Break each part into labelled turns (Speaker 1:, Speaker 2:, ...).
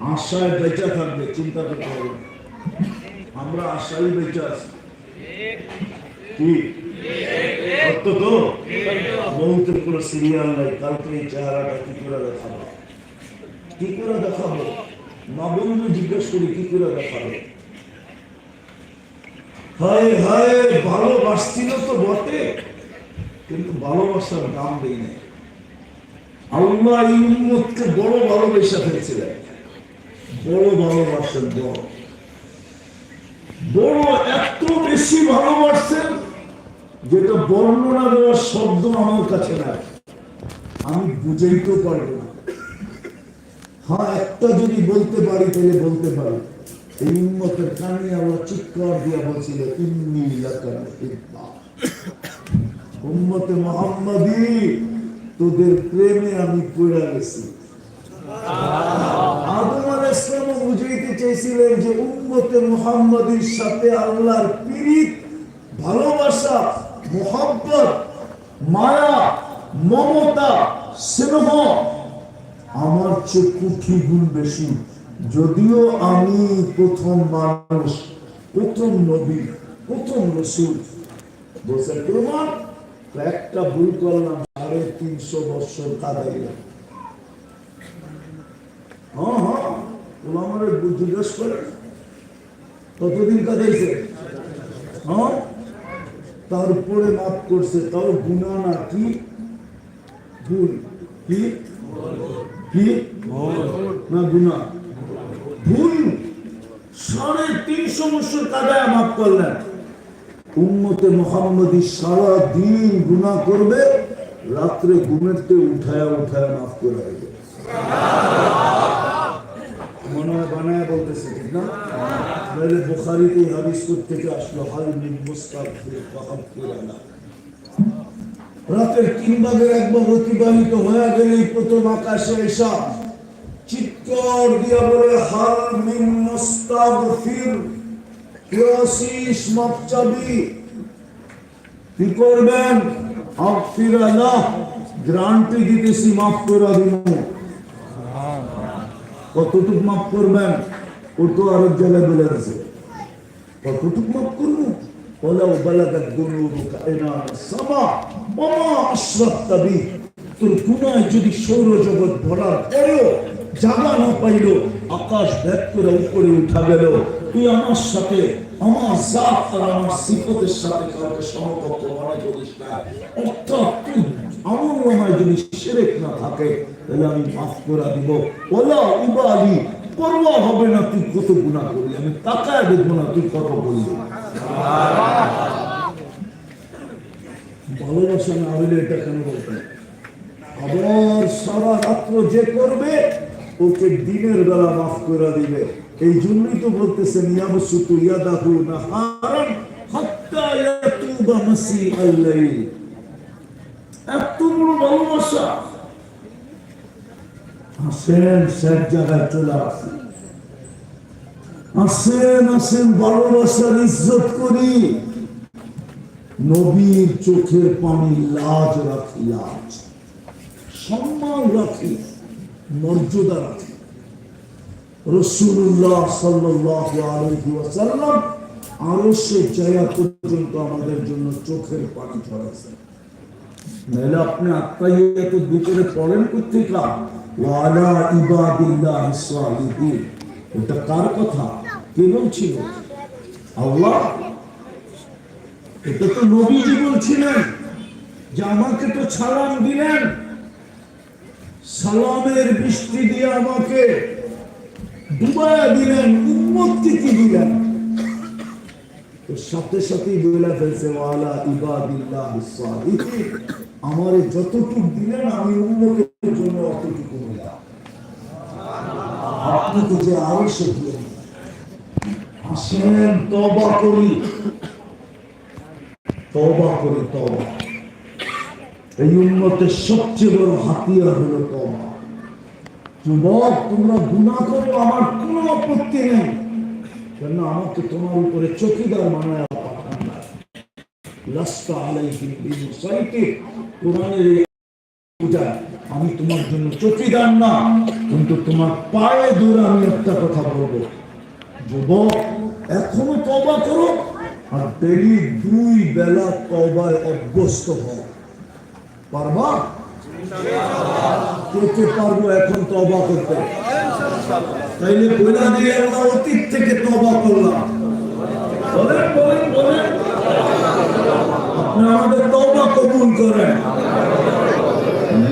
Speaker 1: আশায় বেঁচে থাকবে, চিন্তা করতে হবে আমরা আশায় বেঁচে আছি। কি? জিজ্ঞেস করি, কি করে হায় হায়, ভালোবাসছিল তো বটে, কিন্তু ভালোবাসার দাম দেই নাই। আল্লাহ উম্মতকে বড় ভালোবেসে ফেলছিলেন। বড় ভালোবাসেন বড় বড় এত বেশি ভালোবাসছেন যেটা বর্ণনা দেওয়ার শব্দ আমার কাছে নাই। আমি বুঝাইতেও পারব না। হ্যাঁ একটা যদি বলতে পারি, তাহলে বলতে পারি। এই উন্মতের কানে আল্লাহ চিৎকার বলছিল উম্মতে মোহাম্মদী, তোদের প্রেমে আমি পড়ে গেছি। চাইছিলেন যে, উম্মতে মুহাম্মাদীর সাথে আল্লাহর পীড়িত ভালোবাসা, মোহাব্বত, মায়া, মমতা, স্নেহ আমার চেয়ে কোটি গুণ বেশি। যদিও আমি প্রথম মানুষ, প্রথম নবী, প্রথম রসুল। বলছে প্রমাণ একটা ভুল করলাম, সাড়ে তিনশো বছর কাদাইলাম হ্যাঁ হ্যাঁ। ওলামারে জিজ্ঞেস করে। কতদিন কাদাইছে। হ্যাঁ? তারপরে মাফ করছে তাও গুণা না কি? ভুল। কি? কি? না গুণা। ভুল। সাড়ে তিনশো বছর কাদায় মাফ করলেন। উম্মতে মোহাম্মদী সারা দিন গুণা করবে, রাত্রে ঘুমেরতে উঠায় উঠায় মাফ করে দেবে মনে হয় বানায় বলতেছে ঠিক না বুখারিতে এই হাদিস থেকে আসলো? রাতের তিন ভাগের একবার অতিবাহিত হয়ে প্রথম আকাশে এসা দিয়া বলে, হাল মিন চাবি কি করবেন? আফিরানা গ্রান্টি দিতেছি, মাফ করে কতটুক মাফ করবেন? ওর তো আরও জ্বালা আছে কতটুক মাফ করব ওলাও বালাগাত গুনুরুক আইনার সামা, ওমা আশরাফত বি তোর গুনাহ যদি সৌরজগৎ ভরা এরো জাগা না পাইল, আকাশ ভেদ করে উপরে উঠা গেল। তুই আমার সাথে, আমার জাত আর আমার সিফতের সাথে কাউকে সমকক্ষ মনে করিস না। অর্থাৎ তুই আমার মনে হয় যদি সেরেক না থাকে, তাহলে আমি মাফ করে দিব। ওলা উবালি হবে না, তুই কত গুণা করলি? আমি তাকায় দেখব না, তুই কত ভালোবাসা না হলে এটা কেন বলতেন আবার সারা রাত্র যে করবে, ওকে দিনের বেলা মাফ করে দিবে। এই জন্যই তো বলতেছেন, ইয়াবসুতু মাসি এত বড় ভালোবাসা। আসেন জায়গায় চলে আসেন আসেন আসেন ভালোবাসার ইজ্জত করি নবীর চোখের পানি লাজ রাখি লাজ সম্মান রাখি মর্যাদা রাখি রসুল্লাহ ওয়াসাল্লাম আরও সে জয়া পর্যন্ত আমাদের জন্য চোখের পানি ছড়াইছে নাহলে আপনি আত্মাইয়াত দুপুরে পড়েন কোথেকা ওয়ালা কথা? আল্লাহ? এটা তো নবীজি বলছিলেন যে আমাকে তো সালাম দিলেন। সালামের বৃষ্টি দিয়ে আমাকে ডুবায়া দিলেন উন্মত্তি কি দিলেন সাথে সাথেই বলে ফেলছে, ওয়ালা ইবাদিল্লাহ আমারে যতটুকু দিলেন, আমি উন্মতের জন্য যে আরও তবা করি। তবা করি তবা এই উন্নতের সবচেয়ে বড় হাতিয়ার হলো তবা যুবক, তোমরা গুণা করো, আমার কোনো আপত্তি নেই। কেন আমাকে তোমার উপরে চকিদার মানায় লাস্তা আলাইহিম বিমুসাইতির কোরআনের এই পূজা। আমি তোমার জন্য চকিদার না, কিন্তু তোমার পায়ে দূরে আমি একটা কথা বলব। যুবক, এখনও তবা করো আর ডেলি দুই বেলা তবায় অভ্যস্ত হও। পারবা? কে কে পারব এখন তবা করতে? তাইলে বইলা দিয়ে আমরা অতীত থেকে তবা করলাম। আপনি আমাদের তবা কবুল করেন।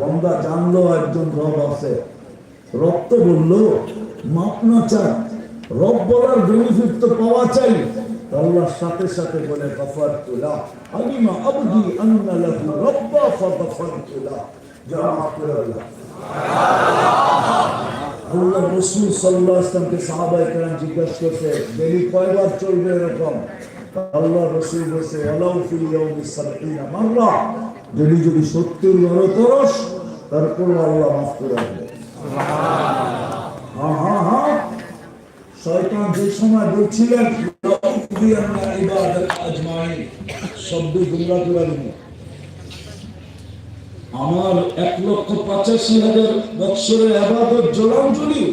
Speaker 1: বন্দা জানলো একজন রব আছে। রব তো বলল, মাপ না চাই রব বলার বেনিফিট তো পাওয়া চাই। আল্লাহর সাথে সাথে বলে গফার তুলা আলিমা আবদি আন্না লাহু রব্বা ফাগফার তুলা আল্লাহ। রসুল সাল্লাহ ইসলামকে সাহাবাই কেরাম জিজ্ঞাসা করছে, ডেলি কয়বার চলবে এরকম? আল্লাহ রসুল বলছে, ওয়ালাউ ফিল ইয়াউমি মাররা। যদি যদি সত্তর বারো করস তারপর আল্লাহ মাফ করে আমার এক লক্ষ পঁচাশি হাজার বৎসরের আবাদত জলাঞ্জলি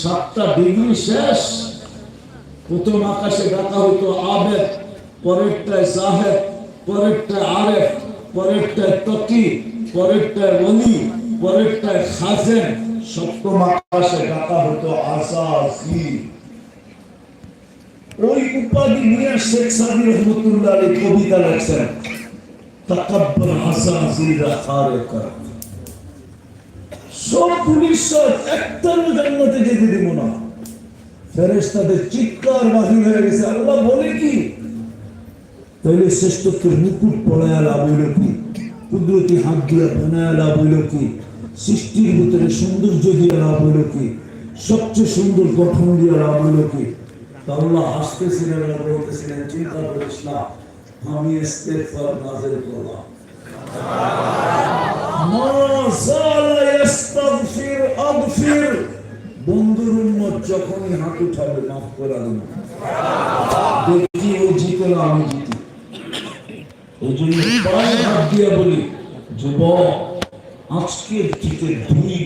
Speaker 1: সাতটা ডিগ্রি শেষ। প্রথম আকাশে ডাকা হতো আবেদ, পরেরটায় সাহেব পরেরটায় আরেফ। পরেরটায় তকি পরেরটায় অলি পরেরটায় খাজেন, সপ্তম আকাশে ডাকা হতো আসাসি ওই উপাধি নিয়ে শেখ সাদি রহমতুল্লাহ কবিতা লেখছেন, তাকাব্বাল আসাসিরা খারেকা সব পুলিশ সব একটাও জান্নাতে যেতে দেব না। ফেরেশতাদের চিৎকার বাহির হয়ে গেছে, আল্লাহ বলে কি? তাহলে শ্রেষ্ঠত্বের মুকুট পড়ায় লাভ হইল কি? কুদরতি হাত দিয়ে বানায় লাভ হইল কি? সৃষ্টির ভিতরে সৌন্দর্য দিয়ে লাভ হইল কি? সবচেয়ে সুন্দর গঠন দিয়ে লাভ হইল কি? হাসতেছিলেন আর বলতেছিলেন, চিন্তা করিস না, আমি করলাম। বন্ধুর উম্মত যখনই হাত উঠাবে, মাফ করে দেব দেখি ও জিতে না আমি জিতি ওই জন্য প্রায় হাত দিয়ে বলি যুবক আজকের থেকে দুই